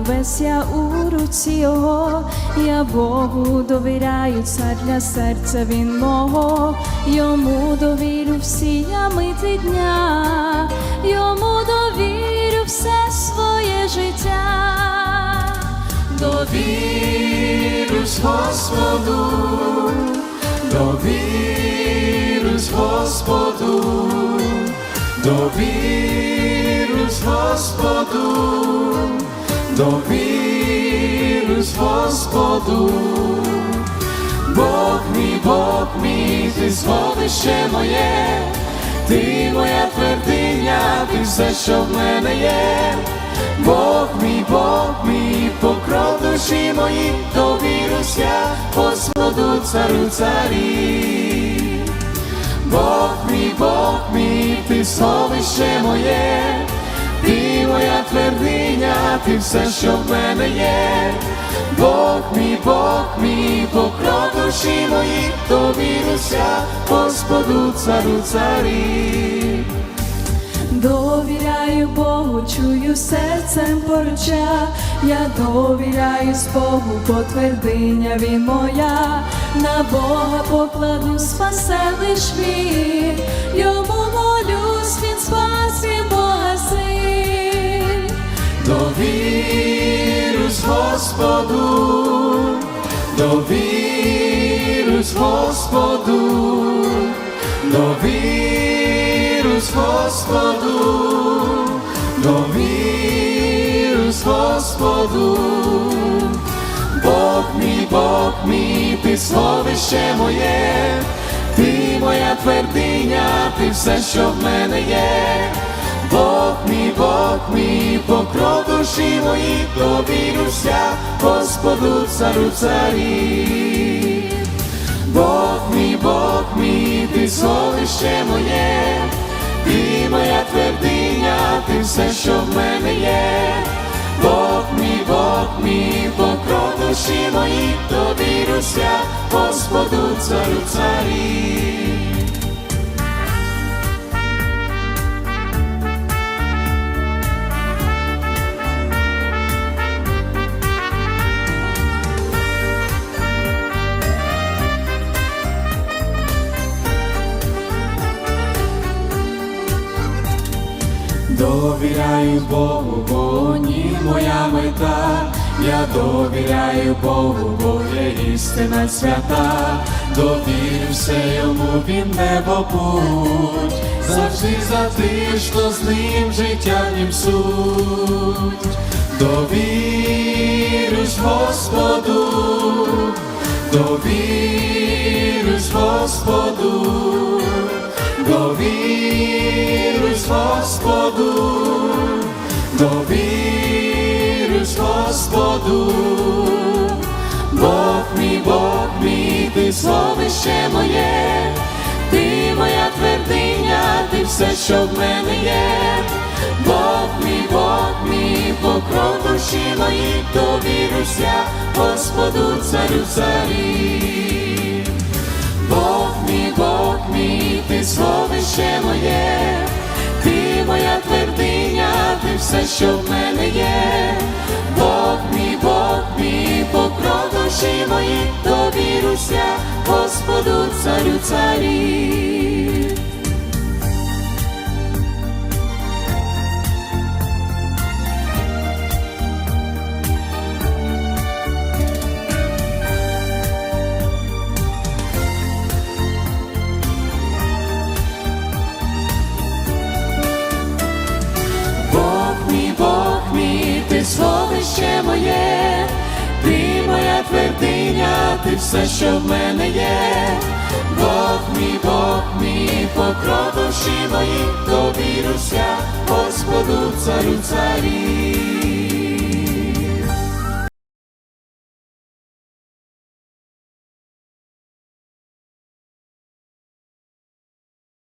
небес, я у руці його, я Богу довіряю, для серця він мого, йому довірю всі я мити дня, йому довірю все своє життя. Довірюсь Господу, довірюсь Господу, довірюсь Господу, довірюсь Господу, Бог мій, Бог мій, ти сховище моє, ти моя твердиня, ти все, що в мене є. Бог мій, Бог мій, покров душі мої, довірюсь я Господу царю царі. Бог мій, Бог мій, ти сховище моє, ти моя твердиня, ти все, що в мене є. Бог мій, Бог мій, покров душі мої, довірюсь я Господу царю царі. Довіряю Богу, чую серцем поруча, я довіряюсь Богу, бо твердиня він моя, на Бога покладу, спасе лиш йому молюсь, він спас він Бога син. Довірюсь Господу, довірюсь Господу, довірюсь Господу, довірюсь Господу, Бог мій, Бог мій, ти словище моє, ти моя твердиня, ти все, що в мене є. Бог мій, Бог мій, покров душі мої, довірюся Господу царю царі. Бог мій, Бог мій, ти сховище моє, ти моя твердиня, ти все, що в мене є. Бог мій, Бог мій, покров душі мої, довірюся Господу царю царі. Довіряю Богу, бо ні моя мета, я довіряю Богу, бо є істина свята, довірюся йому, він небо путь, завжди за тих, що з ним життя нім суть. Довірюсь Господу, довірюсь Господу, довірюсь Господу, довірюсь Господу, Бог мій, Бог мій, ти словище моє, ти моя твердиня, ти все, що в мене є. Бог мій, Бог мій, покров душі мої, довірюся Господу царю царі. Словище моє, ти моя твердиня, ти все, що в мене є. Бог мій, Бог мій, покров душі мої, довіруся, Господу царю царі. Ти словище моє, ти моя твердиня, ти все, що в мене є. Бог мій, Бог мій, покров душі мої, довіруся, Господу царю царі.